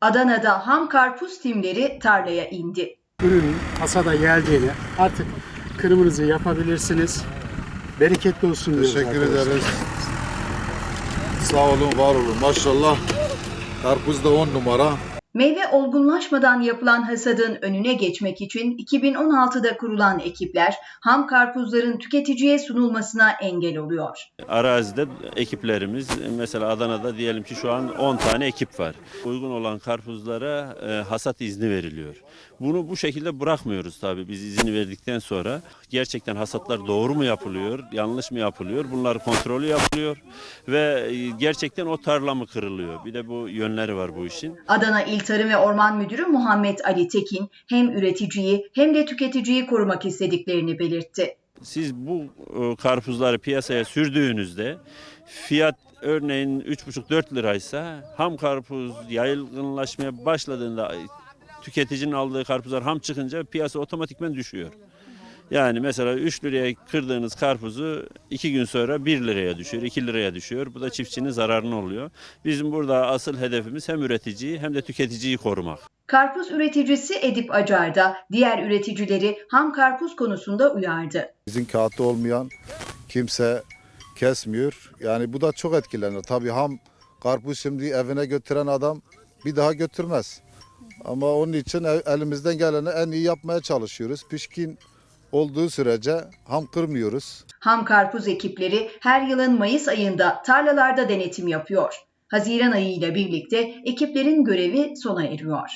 Adana'da ham karpuz timleri tarlaya indi. ürünün hasada geldiğini artık kırmınızı yapabilirsiniz. Bereketli olsun diyoruz Teşekkür arkadaşlar. ederiz. Sağ olun, var olun. Maşallah. Karpuz da 10 numara. Meyve olgunlaşmadan yapılan hasadın önüne geçmek için 2016'da kurulan ekipler ham karpuzların tüketiciye sunulmasına engel oluyor. Arazide ekiplerimiz mesela Adana'da diyelim ki şu an 10 tane ekip var. Uygun olan karpuzlara e, hasat izni veriliyor. Bunu bu şekilde bırakmıyoruz tabii biz izni verdikten sonra. Gerçekten hasatlar doğru mu yapılıyor, yanlış mı yapılıyor? Bunlar kontrolü yapılıyor ve e, gerçekten o tarla mı kırılıyor? Bir de bu yönleri var bu işin. Adana İl Tarım ve Orman Müdürü Muhammed Ali Tekin hem üreticiyi hem de tüketiciyi korumak istediklerini belirtti. Siz bu e, karpuzları piyasaya sürdüğünüzde fiyat örneğin 3,5-4 liraysa ham karpuz yaygınlaşmaya başladığında tüketicinin aldığı karpuzlar ham çıkınca piyasa otomatikmen düşüyor. Yani mesela 3 liraya kırdığınız karpuzu 2 gün sonra 1 liraya düşüyor, 2 liraya düşüyor. Bu da çiftçinin zararına oluyor. Bizim burada asıl hedefimiz hem üreticiyi hem de tüketiciyi korumak. Karpuz üreticisi Edip Acar da diğer üreticileri ham karpuz konusunda uyardı. İzin kağıtlı olmayan kimse kesmiyor. Yani bu da çok etkilenir. Tabii ham karpuz şimdi evine götüren adam bir daha götürmez. Ama onun için el- elimizden geleni en iyi yapmaya çalışıyoruz. Pişkin olduğu sürece ham kırmıyoruz. Ham karpuz ekipleri her yılın Mayıs ayında tarlalarda denetim yapıyor. Haziran ayı ile birlikte ekiplerin görevi sona eriyor.